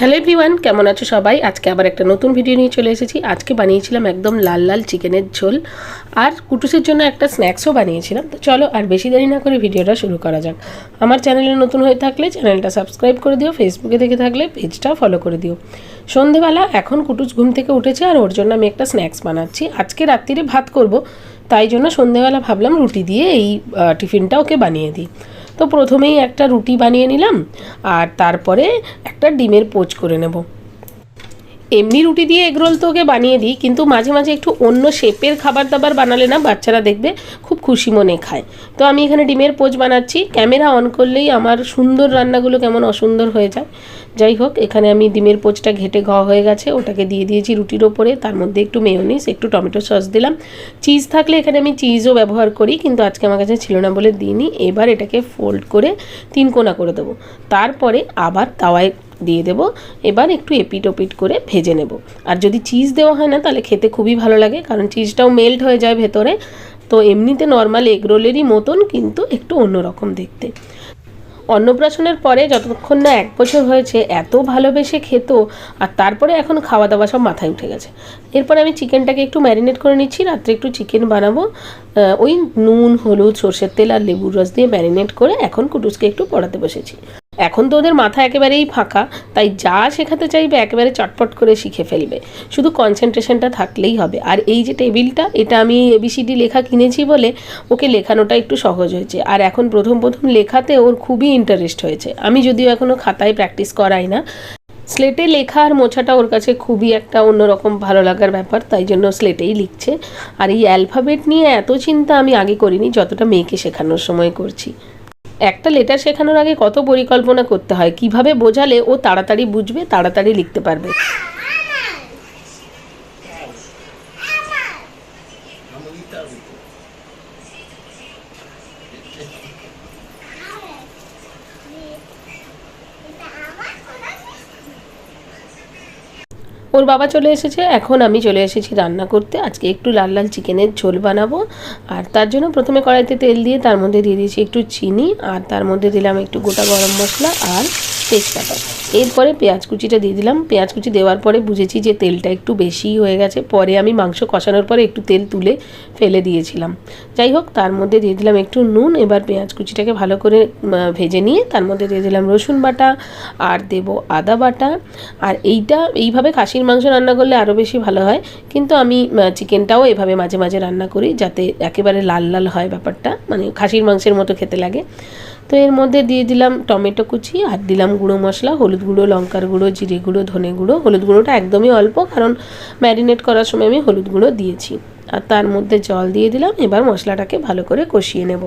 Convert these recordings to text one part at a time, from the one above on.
Hello everyone কেমন আছো সবাই? আজকে আবার একটা নতুন ভিডিও নিয়ে চলে এসেছি। আজকে বানিয়েছিলাম একদম লাল লাল চিকেনের ঝোল। আর কুটুসের জন্য একটা স্ন্যাক্সও বানিয়েছিলাম। তো চলো আর বেশি দেরি না করে ভিডিওটা শুরু করা যাক। আমার চ্যানেলে নতুন হয়ে থাকলে চ্যানেলটা সাবস্ক্রাইব করে দিও। ফেসবুকে দেখে থাকলে পেজটা ফলো করে দিও। সন্ধেবেলা এখন কুটুস ঘুম থেকে উঠেছে আর ওর জন্য আমি একটা স্ন্যাক্স বানাচ্ছি। আজকে রাত্রিরে ভাত করব, তাই জন্য সন্ধেবেলা ভাবলাম রুটি দিয়ে এই টিফিনটা ওকে বানিয়ে দিই। তো প্রথমেই একটা রুটি বানিয়ে নিলাম আর তারপরে একটা ডিমের পোচ করে নেব। এমনি রুটি দিয়ে এগরোল তো ওকে বানিয়ে দিই, কিন্তু মাঝে মাঝে একটু অন্য শেপের খাবার দাবার বানালে না বাচ্চারা দেখবে খুব খুশি মনে খায়। তো আমি এখানে ডিমের পোচ বানাচ্ছি, ক্যামেরা অন করলেই আমার সুন্দর রান্নাগুলো কেমন অসুন্দর হয়ে যায়। যাই হোক, এখানে আমি ডিমের পোচটা ঘেটে ঘ হয়ে গেছে, ওটাকে দিয়ে দিয়েছি রুটির ওপরে, তার মধ্যে একটু মেয়োনিস একটু টমেটো সস দিলাম। চিজ থাকলে এখানে আমি চিজও ব্যবহার করি, কিন্তু আজকে আমার কাছে ছিল না বলে দিইনি। এবার এটাকে ফোল্ড করে তিন কোনা করে দেবো। তারপরে আবার তাওয়ায় দিয়ে দেব। এবার একটু এপিট ওপিট করে ভেজে নেব। আর যদি চিজ দেওয়া হয় না, তাহলে খেতে খুবই ভালো লাগে, কারণ চিজটাও মেল্ট হয়ে যায় ভেতরে। তো এমনিতে নর্মাল এগরোলেরই মতন, কিন্তু একটু অন্যরকম দেখতে। অন্নপ্রাশনের পরে যতক্ষণ না এক বছর হয়েছে, এত ভালোবেসে খেত, আর তারপরে এখন খাওয়া দাওয়া সব মাথায় উঠে গেছে। এরপর আমি চিকেনটাকে একটু ম্যারিনেট করে নিচ্ছি, রাত্রে একটু চিকেন বানাবো। ওই নুন, হলুদ, সর্ষের তেল আর লেবুর রস দিয়ে ম্যারিনেট করে এখন কুটুসকে একটু পড়াতে বসেছি। এখন তো ওদের মাথা একেবারেই ফাঁকা, তাই যা শেখাতে চাইবে একেবারে চটপট করে শিখে ফেলবে। শুধু কনসেন্ট্রেশনটা থাকলেই হবে। আর এই যে টেবিলটা এটা আমি এবিসিডি লেখা কিনেছি বলে ওকে লেখানোটা একটু সহজ হয়েছে। আর এখন প্রথম প্রথম লেখাতে ওর খুবই ইন্টারেস্ট হয়েছে। আমি যদিও এখনও খাতায় প্র্যাকটিস করাই না। স্লেটে লেখা আর মোছাটা ওর কাছে খুবই একটা অন্যরকম ভালো লাগার ব্যাপার, তাই জন্য স্লেটেই লিখছে। আর এই অ্যালফাবেট নিয়ে এত চিন্তা আমি আগে করিনি, যতটা মেয়েকে শেখানোর সময় করছি। একটা লেটার শেখানোর আগে কত পরিকল্পনা করতে হয়? কীভাবে বোঝালে ও তাড়াতাড়ি বুঝবে, তাড়াতাড়ি লিখতে পারবে? ওর বাবা চলে এসেছে, এখন আমি চলে এসেছি রান্না করতে। আজকে একটু লাল লাল চিকেনের ঝোল বানাবো। আর তার জন্য প্রথমে কড়াইতে তেল দিয়ে তার মধ্যে দিয়ে দিয়েছি একটু চিনি, আর তার মধ্যে দিলাম একটু গোটা গরম মশলা আর তেজপাতা। এরপরে পেঁয়াজ কুচিটা দিয়ে দিলাম। পেঁয়াজ কুচি দেওয়ার পরে বুঝেছি যে তেলটা একটু বেশি হয়ে গেছে। পরে আমি মাংস কষানোর পরে একটু তেল তুলে ফেলে দিয়েছিলাম। যাই হোক, তার মধ্যে দিয়ে দিলাম একটু নুন। এবার পেঁয়াজ কুচিটাকে ভালো করে ভেজে নিয়ে তার মধ্যে দিয়ে দিলাম রসুন বাটা আর দেব আদা বাটা। আর এইটা, এইভাবে খাসির মাংস রান্না করলে আরও বেশি ভালো হয়। কিন্তু আমি চিকেনটাও এভাবে মাঝে মাঝে রান্না করি যাতে একেবারে লাল লাল হয় ব্যাপারটা। মানে খাসির মাংসের মতো খেতে লাগে। তো এর মধ্যে দিয়ে দিলাম টমেটো কুচি, আর দিলাম গুঁড়ো মশলা, হলুদ গুঁড়ো, লঙ্কার গুঁড়ো, জিরে গুঁড়ো, ধনে গুঁড়ো। হলুদ গুঁড়োটা একদমই অল্প, কারণ ম্যারিনেট করার সময় আমি হলুদ গুঁড়ো দিয়েছি। আর তার মধ্যে জল দিয়ে দিলাম, এবার মশলাটাকে ভালো করে কষিয়ে নেব।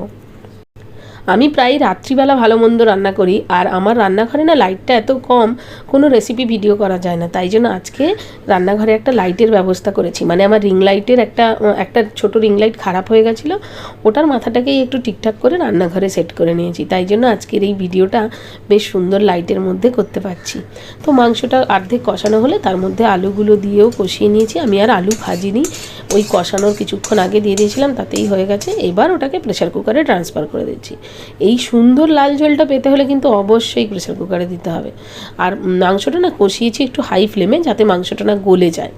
আমি প্রায় রাত্রিবেলা ভালো মন্দ রান্না করি, আর আমার রান্নাঘরে না লাইটটা এত কম, কোনো রেসিপি ভিডিও করা যায় না। তাই জন্য আজকে রান্নাঘরে একটা লাইটের ব্যবস্থা করেছি। মানে আমার রিং লাইটের একটা একটা ছোট রিং লাইট খারাপ হয়ে গেছিল, ওটার মাথাটাকেই একটু ঠিকঠাক করে রান্নাঘরে সেট করে নিয়েছি। তাই জন্য আজকের এই ভিডিওটা বেশ সুন্দর লাইটের মধ্যে করতে পারছি। তো মাংসটা অর্ধেক কষানো হলে তার মধ্যে আলুগুলো দিয়েও কষিয়ে নিয়েছি। আমি আর আলু ভাজিনি। ওই কষানোর কিছুক্ষণ আগে দিয়ে দিয়েছিলাম, তাতেই হয়ে গেছে। এবার ওটাকে প্রেশার কুকারে ট্রান্সফার করে দিচ্ছি। এই সুন্দর লাল ঝোলটা পেতে হলে কিন্তু অবশ্যই প্রেশার কুকারে দিতে হবে। আর মাংসটা না কষিয়েছি একটু হাই ফ্লেমে যাতে মাংসটা না গলে যায়।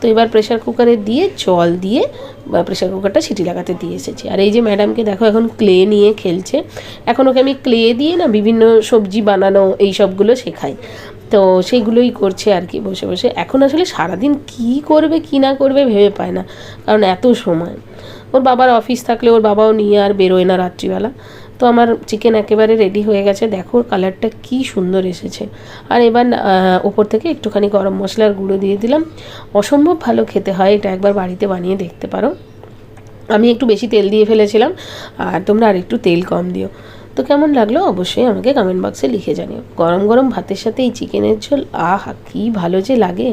তো এবার প্রেশার কুকারে দিয়ে জল দিয়ে প্রেশার কুকারটা সিটি লাগাতে দিয়ে এসেছি। আর এই যে ম্যাডামকে দেখো, এখন ক্লে নিয়ে খেলছে। এখন ওকে আমি ক্লে দিয়ে না বিভিন্ন সবজি বানানো, এই সবগুলো শেখাই। তো সেইগুলোই করছে আর কি বসে বসে। এখন আসলে সারাদিন কি করবে, কি না করবে ভেবে পায় না। কারণ এত সময়। ওর বাবার অফিস থাকলে ওর বাবাও নিয়ে আর বেরোয় না রাত্রিবেলা। তো আমার চিকেন একেবারে রেডি হয়ে গেছে। দেখো কালারটা কি সুন্দর এসেছে। আর এবার ওপর থেকে একটুখানি গরম মশলার গুঁড়ো দিয়ে দিলাম। অসম্ভব ভালো খেতে হয় এটা একবার বাড়িতে বানিয়ে দেখতে পারো। আমি একটু বেশি তেল দিয়ে ফেলেছিলাম, আর তোমরা আর একটু তেল কম দিও। তো কেমন লাগল অবশ্যই আমাকে কমেন্ট বক্সে লিখে জানিও। গরম গরম ভাতের সাথে এই চিকেনের ঝোল, আহা, কি ভালো যে লাগে।